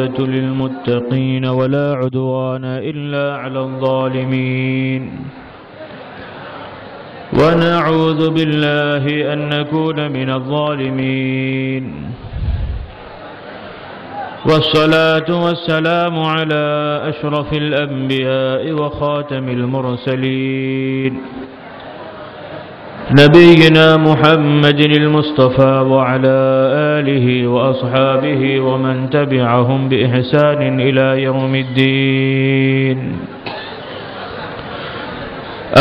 للمتقين ولا عدوان إلا على الظالمين. ونعوذ بالله أن نكون من الظالمين. والصلاة والسلام على أشرف الأنبياء وخاتم المرسلين. نبينا محمد المصطفى وعلى آله وأصحابه ومن تبعهم بإحسان إلى يوم الدين.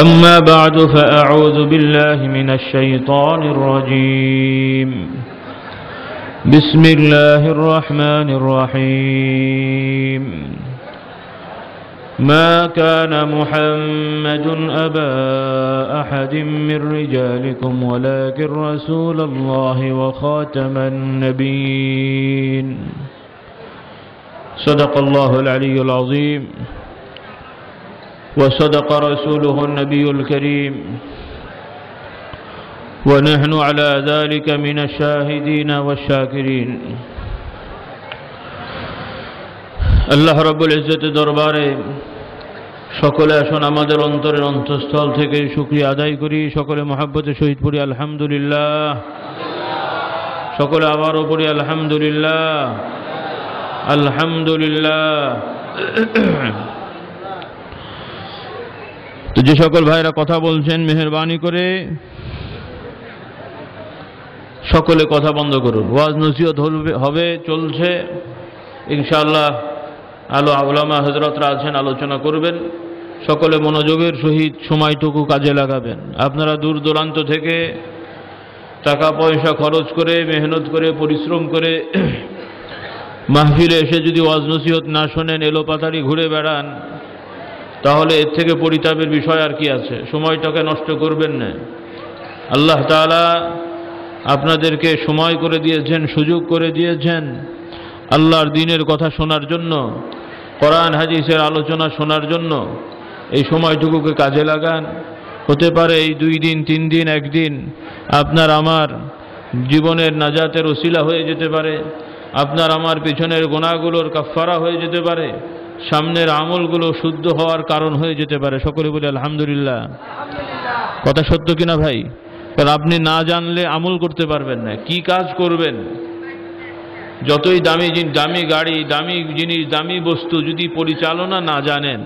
أما بعد فأعوذ بالله من الشيطان الرجيم. بسم الله الرحمن الرحيم. ما كان محمد أبا أحد من رجالكم ولكن رسول الله وخاتم النبيين. صدق الله العلي العظيم وصدق رسوله النبي الكريم. ونحن على ذلك من الشاهدين والشاكرين. الله رب العزة درباره সকলে আসুন আমাদের অন্তরের অন্তঃস্থল থেকে শুক্রিয়া আদায় করি। সকলে মহাব্বতে শহীদ পড়ি, আলহামদুলিল্লাহ। সকলে আবারও পড়ি, আলহামদুলিল্লাহ। আলহামদুলিল্লাহ। তো যে সকল ভাইরা কথা বলছেন, মেহরবানি করে সকলে কথা বন্ধ করুন। ওয়াজ নসিহত হবে চলছে। ইনশাআল্লাহ আলো আউলামা হজরতরা আছেন আলোচনা করবেন, সকলে মনোযোগের সহিত সময়টুকু কাজে লাগাবেন। আপনারা দূর দূরান্ত থেকে টাকা পয়সা খরচ করে, মেহনত করে, পরিশ্রম করে মাহফিলে এসে যদি ওয়াজ নসিহত না শোনেন এলোপাতারি ঘুরে বেড়ান, তাহলে এর থেকে পরিতাপের বিষয় আর কি আছে? সময়টাকে নষ্ট করবেন না। আল্লাহ তালা আপনাদেরকে সময় করে দিয়েছেন, সুযোগ করে দিয়েছেন। আল্লাহর দিনের কথা শোনার জন্য, কোরআন, হাদিসের আলোচনা শোনার জন্য এই সময়টুকুকে কাজে লাগান। হতে পারে এই দুই দিন, তিন দিন, একদিন আপনার আমার জীবনের নাজাতের ওসিলা হয়ে যেতে পারে, আপনার আমার পিছনের গোনাগুলোর কাফারা হয়ে যেতে পারে, সামনের আমলগুলো শুদ্ধ হওয়ার কারণ হয়ে যেতে পারে। সকলে বলে, আলহামদুলিল্লাহ। কথা সত্য কিনা ভাই? কারণ আপনি না জানলে আমল করতে পারবেন না। কি কাজ করবেন? যতই দামি দামি গাড়ি, দামি জিনিস, দামি বস্তু যদি পরিচালনা না জানেন,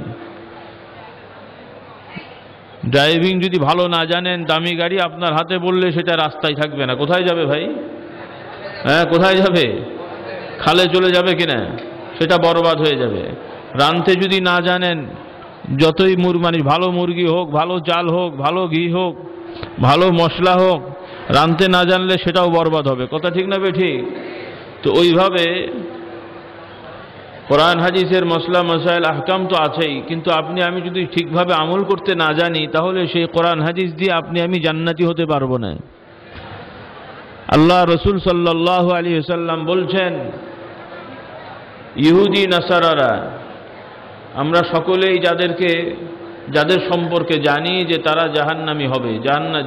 ড্রাইভিং যদি ভালো না জানেন, দামি গাড়ি আপনার হাতে বললে সেটা রাস্তায় থাকবে না। কোথায় যাবে ভাই? হ্যাঁ কোথায় যাবে? খালে চলে যাবে কিনা? সেটা বরবাদ হয়ে যাবে। রানতে যদি না জানেন, যতই মুর মানে ভালো মুরগি হোক, ভালো চাল হোক, ভালো ঘি হোক, ভালো মশলা হোক, রানতে না জানলে সেটাও বরবাদ হবে। কথা ঠিক না বে ঠিক? তো ওইভাবে কোরআন, হাদিসের মশলা, মশাইল, আহকাম তো আছেই, কিন্তু আপনি, আমি যদি ঠিকভাবে আমল করতে না জানি, তাহলে সেই কোরআন, হাদিস দিয়ে আপনি, আমি জান্নাতি হতে পারব না। আল্লাহ রসুল সাল্লাহ আলী সাল্লাম বলছেন, ইহুদি, নাসারারা, আমরা সকলেই যাদেরকে, যাদের সম্পর্কে জানি যে তারা জাহান্নামি হবে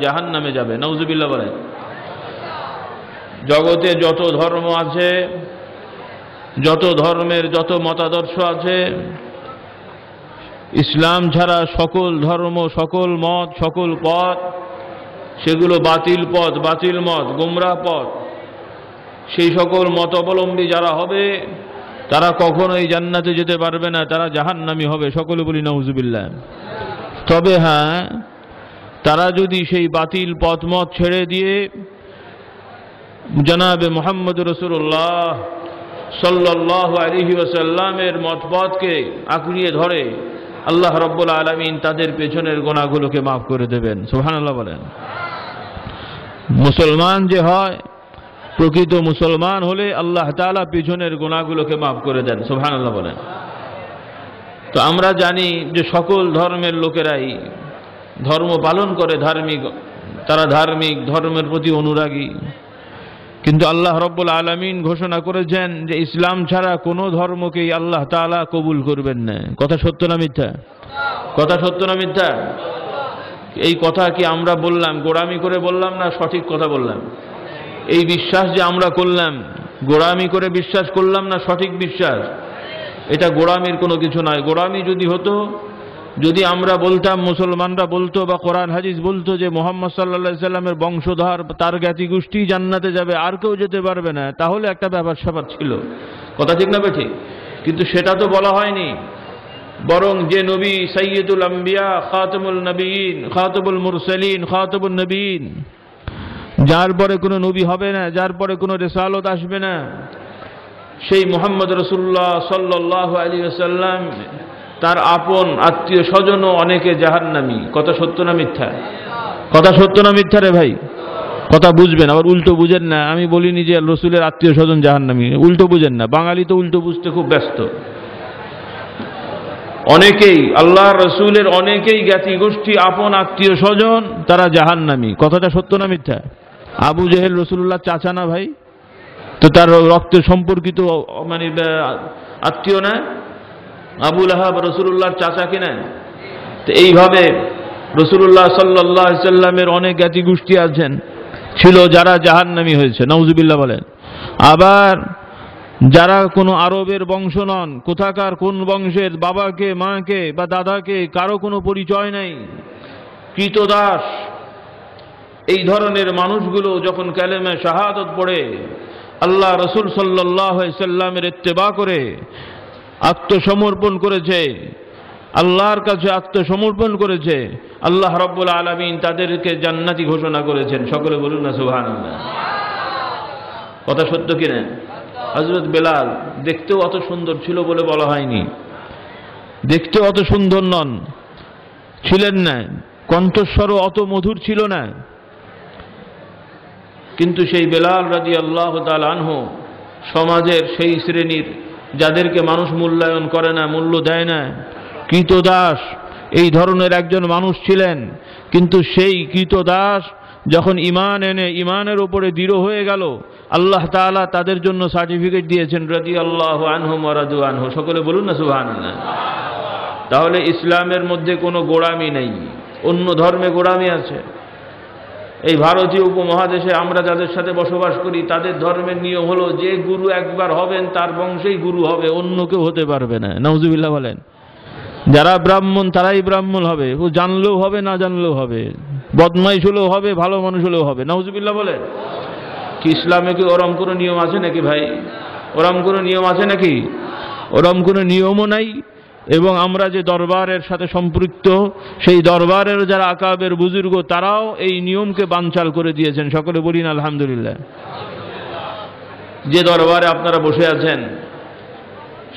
জাহান নামে যাবে। নৌজুবিল্লা বলেন। জগতে যত ধর্ম আছে, যত ধর্মের যত মতাদর্শ আছে, ইসলাম ছাড়া সকল ধর্ম, সকল মত, সকল পথ, সেগুলো বাতিল পথ, বাতিল মত, গুমরা পথ, সেই সকল মতাবলম্বী যারা হবে, তারা কখনোই জান্নাতে যেতে পারবে না, তারা জাহান্নামি হবে, সকলে বলি নজুবিল্লা তবে হ্যাঁ তারা যদি সেই বাতিল পথমত ছেড়ে দিয়ে জনাবে মোহাম্মদ রসুল্লাহ সাল্লাহ আলহি ওসাল্লামের মতপথকে আঁকড়িয়ে ধরে আল্লাহ রব্বুল আলমিন তাদের পেছনের গোনাগুলোকে মাফ করে দেবেন। সোহান আল্লাহ বলেন। মুসলমান যে হয়, প্রকৃত মুসলমান হলে আল্লাহ তালা পিছনের গোনাগুলোকে মাফ করে দেন। সোহান আল্লাহ বলেন। তো আমরা জানি যে সকল ধর্মের লোকেরাই ধর্ম পালন করে ধার্মিক, তারা ধার্মিক, ধর্মের প্রতি অনুরাগী। কিন্তু আল্লাহ রব্বুল আলমিন ঘোষণা করেছেন যে ইসলাম ছাড়া কোনো ধর্মকেই আল্লাহ তালা কবুল করবেন না। কথা সত্য না মিথ্যা? কথা সত্য না মিথ্যা? এই কথা কি আমরা বললাম? গোড়ামি করে বললাম না সঠিক কথা বললাম? এই বিশ্বাস যে আমরা করলাম, গোড়ামি করে বিশ্বাস করলাম না সঠিক বিশ্বাস? এটা গোড়ামির কোনো কিছু নয়। গোড়ামি যদি হতো যদি আমরা বলতাম, মুসলমানরা বলতো বা কোরআন, হাদিস বলতো যে মোহাম্মদ সাল্লা সাল্লামের বংশধর, তার জ্ঞাতি গোষ্ঠী জান্নাতে যাবে, আর কেউ যেতে পারবে না, তাহলে একটা ব্যাপার স্যাপার ছিল। কথা ঠিক না বেঠি? কিন্তু সেটা তো বলা হয়নি। বরং যে নবী সৈয়দুল আম্বিয়া, খাতমুল নবীন খাতবুল মুরসালিন খাতবুল নবীন, যার পরে কোনো নবী হবে না, যার পরে কোনো রেসালত আসবে না, সেই মোহাম্মদ রসুল্লাহ সাল্লাহ আলী সাল্লাম তার আপন, আত্মীয় স্বজনও অনেকে জাহান্নামি। কথা সত্য না মিথ্যা? কথা সত্য না মিথ্যা রে ভাই? কথা বুঝবেন, আবার উল্টো বুঝেন না। আমি বলিনি যে রসুলের আত্মীয় স্বজন জাহান্নামি, উল্টো বুঝেন না। বাঙালি তো উল্টো বুঝতে খুব ব্যস্ত। অনেকেই আল্লাহ রসুলের অনেকেই জ্ঞাতি গোষ্ঠী, আপন, আত্মীয় স্বজন, তারা জাহান্নামি। কথাটা সত্য না মিথ্যা? আবু জেহেল রসুল্লাহ চাচা না ভাই? তো তার রক্ত সম্পর্কিত মানে আত্মীয় না? আবুল আহাব রসুল্লাহর চাচা কিনা? তো এইভাবে রসুল্লাহ সাল্লাহ সাল্লামের অনেক জ্ঞাতি গোষ্ঠী আছেন। ছিল যারা জাহান্নামি হয়েছে নওজুবিল্লাহ বলেন। আবার যারা কোনো আরবের বংশ নন, কোথাকার কোন বংশের বাবাকে, মাকে বা দাদাকে কারও কোনো পরিচয় নেই। কৃতদাস, এই ধরনের মানুষগুলো যখন ক্যালেমে শাহাদত পড়ে, আল্লাহ রসুল সাল্লাহ সাল্লামের ইত্তেবা করে আত্মসমর্পণ করেছে। আল্লাহর কাছে আত্মসমর্পণ করেছে। আল্লাহ রব্বুল আলমিন তাদেরকে জান্নাতি ঘোষণা করেছেন। সকলে বলুন না সুহান কথা সত্য কিনা? হজরত বেলাল দেখতেও অত সুন্দর ছিল বলে বলা হয়নি। দেখতে অত সুন্দর নন। ছিলেন না। কণ্ঠস্বরও অত মধুর ছিল না। কিন্তু সেই বেলাল রাজি আল্লাহ আনহু সমাজের সেই শ্রেণির যাদেরকে মানুষ মূল্যায়ন করে না, মূল্য দেয় না। কৃত দাস এই ধরনের একজন মানুষ ছিলেন, কিন্তু সেই কৃতদাস যখন ইমান এনে ইমানের ওপরে দৃঢ় হয়ে গেল, আল্লাহ তালা তাদের জন্য সার্টিফিকেট দিয়েছেন রাজি আল্লাহ আনহু মরাদু আনহু। সকলে বলুন না সুহান তাহলে ইসলামের মধ্যে কোনো গোড়ামি নেই। অন্য ধর্মে গোড়ামি আছে। এই ভারতীয় উপমহাদেশে আমরা যাদের সাথে বসবাস করি, তাদের ধর্মের নিয়ম হলো যে গুরু একবার হবেন, তার বংশেই গুরু হবে, অন্য কেউ হতে পারবে না। নওজুবিল্লাহ বলেন। যারা ব্রাহ্মণ, তারাই ব্রাহ্মণ হবে। ও জানলেও হবে, না জানলেও হবে। বদমাইশ হলেও হবে, ভালো মানুষ হলেও হবে। নওজুবিল্লাহ বলেন। কি ইসলামে কি ওরম কোনো নিয়ম আছে নাকি ভাই? ওরম কোনো নিয়ম আছে নাকি? ওরম কোনো নিয়মও নাই। এবং আমরা যে দরবারের সাথে সম্পৃক্ত, সেই দরবারের যারা আকাবের বুজুর্গ, তারাও এই নিয়মকে বানচাল করে দিয়েছেন। সকলে বলিন আলহামদুলিল্লাহ। যে দরবারে আপনারা বসে আছেন,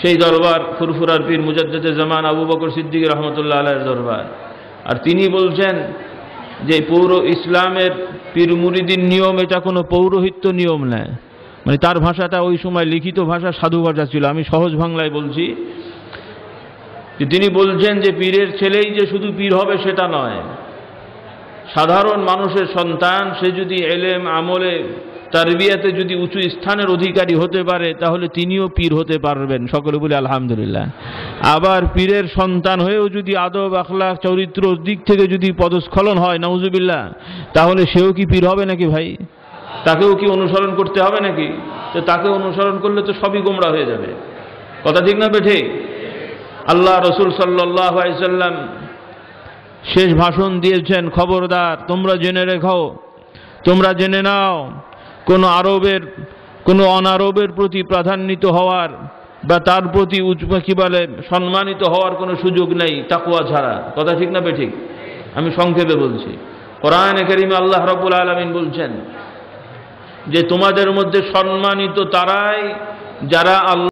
সেই দরবার ফুরফুরার পীর মুজাদ্দে জামান আবু বকর সিদ্দিক রহমতুল্লাহ আলাহের দরবার। আর তিনি বলছেন যে, পৌর ইসলামের পীর মুরিদিন নিয়ম, এটা কোনো পৌরোহিত্য নিয়ম নেয়। মানে তার ভাষাটা ওই সময় লিখিত ভাষা সাধু ভাষা ছিল। আমি সহজ বাংলায় বলছি যে তিনি বলছেন যে পীরের ছেলেই যে শুধু পীর হবে সেটা নয়। সাধারণ মানুষের সন্তান, সে যদি এলেম, আমলে, তারবিয়াতে যদি উঁচু স্থানের অধিকারী হতে পারে, তাহলে তিনিও পীর হতে পারবেন। সকলে বলে আলহামদুলিল্লাহ। আবার পীরের সন্তান হয়েও যদি আদব, আখলাখ, চরিত্র দিক থেকে যদি পদস্খলন হয় নওজুবিল্লাহ তাহলে সেও কি পীর হবে নাকি ভাই? তাকেও কি অনুসরণ করতে হবে নাকি? তো তাকে অনুসরণ করলে তো সবই গোমরা হয়ে যাবে। কথা ঠিক না বেঠে? আল্লাহ রসুল সাল্লাহ সাল্লাম শেষ ভাষণ দিয়েছেন, খবরদার, তোমরা জেনে রেখো, তোমরা জেনে নাও, কোনো আরবের, কোনো অনারবের প্রতি প্রাধান্বিত হওয়ার বা তার প্রতি কি বলে, সম্মানিত হওয়ার কোনো সুযোগ নেই তাকুয়া ছাড়া। কথা ঠিক না বেঠিক? আমি সংক্ষেপে বলছি। কোরআন করিমে আল্লাহ রবুল আলমিন বলছেন যে, তোমাদের মধ্যে সম্মানিত তারাই যারা আল্লাহ